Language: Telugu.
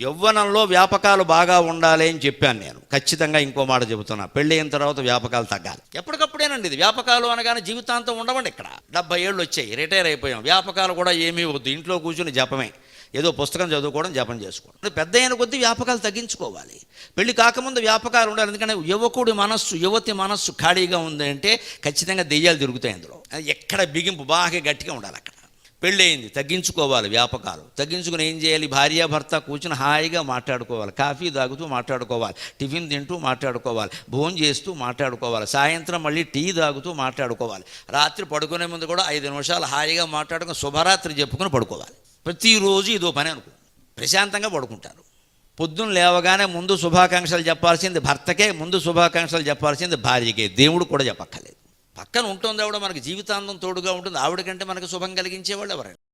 యవ్వనంలో వ్యాపకాలు బాగా ఉండాలి అని చెప్పాను నేను. ఖచ్చితంగా ఇంకో మాట చెబుతున్నా. పెళ్ళి అయిన తర్వాత వ్యాపకాలు తగ్గాలి. ఎప్పటికప్పుడేనండి ఇది. వ్యాపకాలు అనగానే జీవితాంతం ఉండవండి ఇక్కడ. డెబ్బై ఏళ్ళు వచ్చాయి. రిటైర్ అయిపోయాం. వ్యాపకాలు కూడా ఏమీ వద్దు. ఇంట్లో కూర్చుని జపమే. ఏదో పుస్తకం చదువుకోవడం జపం చేసుకోవడం. పెద్ద అయిన కొద్దీ వ్యాపకాలు తగ్గించుకోవాలి. పెళ్ళి కాకముందు వ్యాపకాలు ఉండాలి. ఎందుకంటే యువకుడి మనస్సు యువతి మనస్సు ఖాళీగా ఉంది అంటే ఖచ్చితంగా దెయ్యాలు తిరుగుతాయి అందులో. ఎక్కడ బిగింపు బాగా గట్టిగా ఉండాలి అక్కడ. పెళ్ళయింది తగ్గించుకోవాలి వ్యాపకాలు. తగ్గించుకుని ఏం చేయాలి? భార్య భర్త కూర్చుని హాయిగా మాట్లాడుకోవాలి. కాఫీ తాగుతూ మాట్లాడుకోవాలి. టిఫిన్ తింటూ మాట్లాడుకోవాలి. భోజనం చేస్తూ మాట్లాడుకోవాలి. సాయంత్రం మళ్ళీ టీ తాగుతూ మాట్లాడుకోవాలి. రాత్రి పడుకునే ముందు కూడా ఐదు నిమిషాలు హాయిగా మాట్లాడుకుని శుభరాత్రి చెప్పుకుని పడుకోవాలి. ప్రతిరోజు ఇదో పని అనుకో. ప్రశాంతంగా పడుకుంటారు. పొద్దున్న లేవగానే ముందు శుభాకాంక్షలు చెప్పాల్సింది భర్తకే ముందు శుభాకాంక్షలు చెప్పాల్సింది భార్యకే. దేవుడు కూడా చెప్పక్కర్లేదు. పక్కన ఉంటుంది ఆవిడ మనకి జీవితాంతం తోడుగా ఉంటుంది. ఆవిడ కంటే మనకు శుభం కలిగించేవాళ్ళు ఎవరైనా.